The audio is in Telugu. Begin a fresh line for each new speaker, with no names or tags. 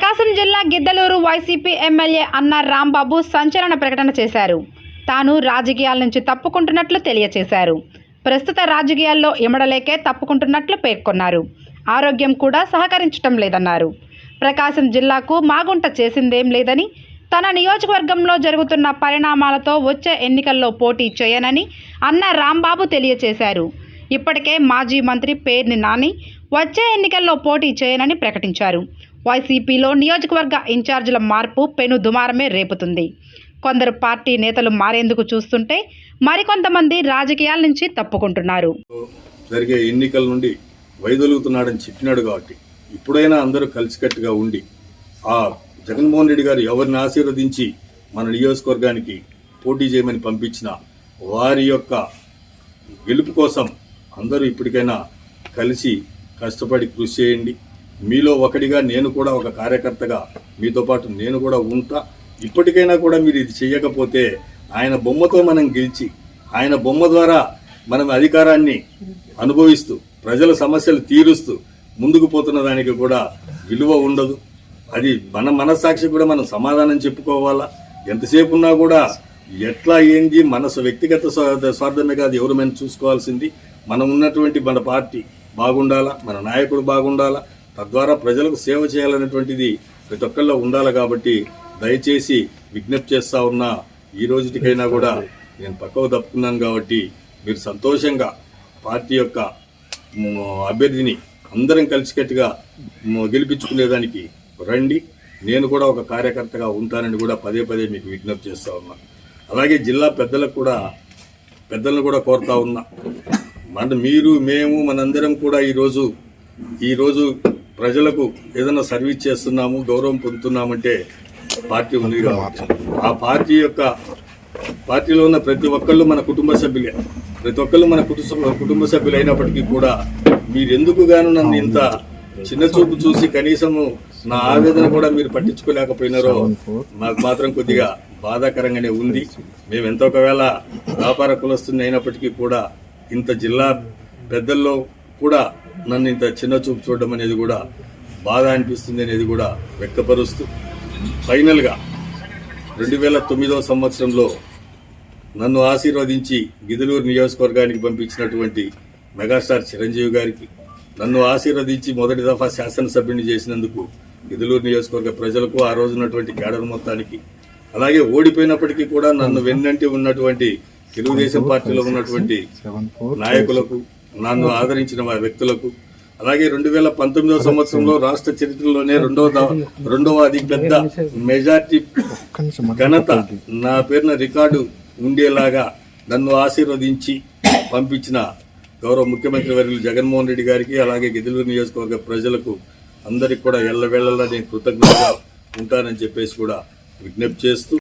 ప్రకాశం జిల్లా గిద్దలూరు వైసీపీ ఎమ్మెల్యే అన్న రాంబాబు సంచలన ప్రకటన చేశారు. తాను రాజకీయాల నుంచి తప్పుకుంటున్నట్లు తెలియచేశారు. ప్రస్తుత రాజకీయాల్లో ఇమడలేకే తప్పుకుంటున్నట్లు పేర్కొన్నారు. ఆరోగ్యం కూడా సహకరించటం లేదన్నారు. ప్రకాశం జిల్లాకు మాగుంట చేసిందేం లేదని తన నియోజకవర్గంలో జరుగుతున్న పరిణామాలతో వచ్చే ఎన్నికల్లో పోటీ చేయనని అన్న రాంబాబు తెలియచేశారు. ఇప్పటికే మాజీ మంత్రి పేర్ని నాని వచ్చే ఎన్నికల్లో పోటీ చేయనని ప్రకటించారు. వైసీపీలో నియోజకవర్గ ఇన్ఛార్జీల మార్పు పెను దుమారమే రేపుతుంది. కొందరు పార్టీ నేతలు మారేందుకు చూస్తుంటే మరికొంతమంది రాజకీయాల నుంచి తప్పుకుంటున్నారు.
జరిగే ఎన్నికల నుండి వైదొలుగుతున్నాడని చెప్పినాడు కాబట్టి ఇప్పుడైనా అందరూ కలిసికట్టుగా ఉండి ఆ జగన్మోహన్ రెడ్డి గారు ఎవరిని ఆశీర్వదించి మన నియోజకవర్గానికి పోటీ చేయమని పంపించిన వారి యొక్క గెలుపు కోసం అందరూ ఇప్పటికైనా కలిసి కష్టపడి కృషి చేయండి. మీలో ఒకటిగా నేను కూడా ఒక కార్యకర్తగా మీతో పాటు నేను కూడా ఉంటా. ఇప్పటికైనా కూడా మీరు ఇది చేయకపోతే ఆయన బొమ్మతో మనం గెలిచి ఆయన బొమ్మ ద్వారా మనం అధికారాన్ని అనుభవిస్తూ ప్రజల సమస్యలు తీరుస్తూ ముందుకు పోతున్న దానికి కూడా విలువ ఉండదు. అది మన మనస్సాక్షి కూడా మనం సమాధానం చెప్పుకోవాలా? ఎంతసేపు ఉన్నా కూడా ఎట్లా ఏంది? మనసు వ్యక్తిగత స్వార్థమే కాదు ఎవరు మనం చూసుకోవాల్సింది. మనం ఉన్నటువంటి మన పార్టీ బాగుండాలా? మన నాయకుడు బాగుండాలా? తద్వారా ప్రజలకు సేవ చేయాలనేటువంటిది ప్రతి ఒక్కళ్ళలో ఉండాలి కాబట్టి దయచేసి విజ్ఞప్తి చేస్తా ఉన్నా ఈ రోజుటికైనా కూడా నేను పక్కకు తప్పుకున్నాను కాబట్టి మీరు సంతోషంగా పార్టీ యొక్క అభ్యర్థిని అందరం కలిసికట్టుగా గెలిపించుకునేదానికి రండి. నేను కూడా ఒక కార్యకర్తగా ఉంటానని కూడా పదే పదే మీకు విజ్ఞప్తి చేస్తా ఉన్నా. అలాగే జిల్లా పెద్దలకు కూడా పెద్దలను కూడా కోరుతా ఉన్నా. మన మీరు మేము మనందరం కూడా ఈరోజు ఈరోజు ప్రజలకు ఏదైనా సర్వీస్ చేస్తున్నాము గౌరవం పొందుతున్నామంటే పార్టీ ఉంది కాబట్టి ఆ పార్టీ యొక్క పార్టీలో ఉన్న ప్రతి ఒక్కళ్ళు మన కుటుంబ సభ్యులే. ప్రతి ఒక్కళ్ళు మన కుటుంబ కుటుంబ సభ్యులు అయినప్పటికీ కూడా మీరెందుకు గాను నన్ను ఇంత చిన్న చూపు చూసి కనీసము నా ఆవేదన కూడా మీరు పట్టించుకోలేకపోయినారో మాకు మాత్రం కొద్దిగా బాధాకరంగానే ఉంది. మేము ఎంత ఒకవేళ వ్యాపార కులస్తుంది అయినప్పటికీ కూడా ఇంత జిల్లా పెద్దల్లో కూడా నన్ను ఇంత చిన్న చూపు చూడడం అనేది కూడా బాధ అనిపిస్తుంది అనేది కూడా వ్యక్తపరుస్తూ ఫైనల్గా రెండు వేల తొమ్మిదవ సంవత్సరంలో నన్ను ఆశీర్వదించి గిదలూరు నియోజకవర్గానికి పంపించినటువంటి మెగాస్టార్ చిరంజీవి గారికి నన్ను ఆశీర్వదించి మొదటి దఫా శాసనసభ్యుని చేసినందుకు గిదలూరు నియోజకవర్గ ప్రజలకు ఆ రోజున్నటువంటి కేడర్ మొత్తానికి అలాగే ఓడిపోయినప్పటికీ కూడా నన్ను వెన్నంటి ఉన్నటువంటి తెలుగుదేశం పార్టీలో ఉన్నటువంటి నాయకులకు నన్ను ఆదరించిన వారి వ్యక్తులకు అలాగే రెండు వేల పంతొమ్మిదవ సంవత్సరంలో రాష్ట్ర చరిత్రలోనే రెండవ రెండవ అతి పెద్ద మెజార్టీ ఘనత నా పేరున రికార్డు ఉండేలాగా నన్ను ఆశీర్వదించి పంపించిన గౌరవ ముఖ్యమంత్రి వర్యులు జగన్మోహన్ రెడ్డి గారికి అలాగే గిద్దలూరు నియోజకవర్గ ప్రజలకు అందరికి కూడా ఎల్లవేళలా నేను కృతజ్ఞతగా ఉంటానని చెప్పేసి కూడా విజ్ఞప్తి చేస్తూ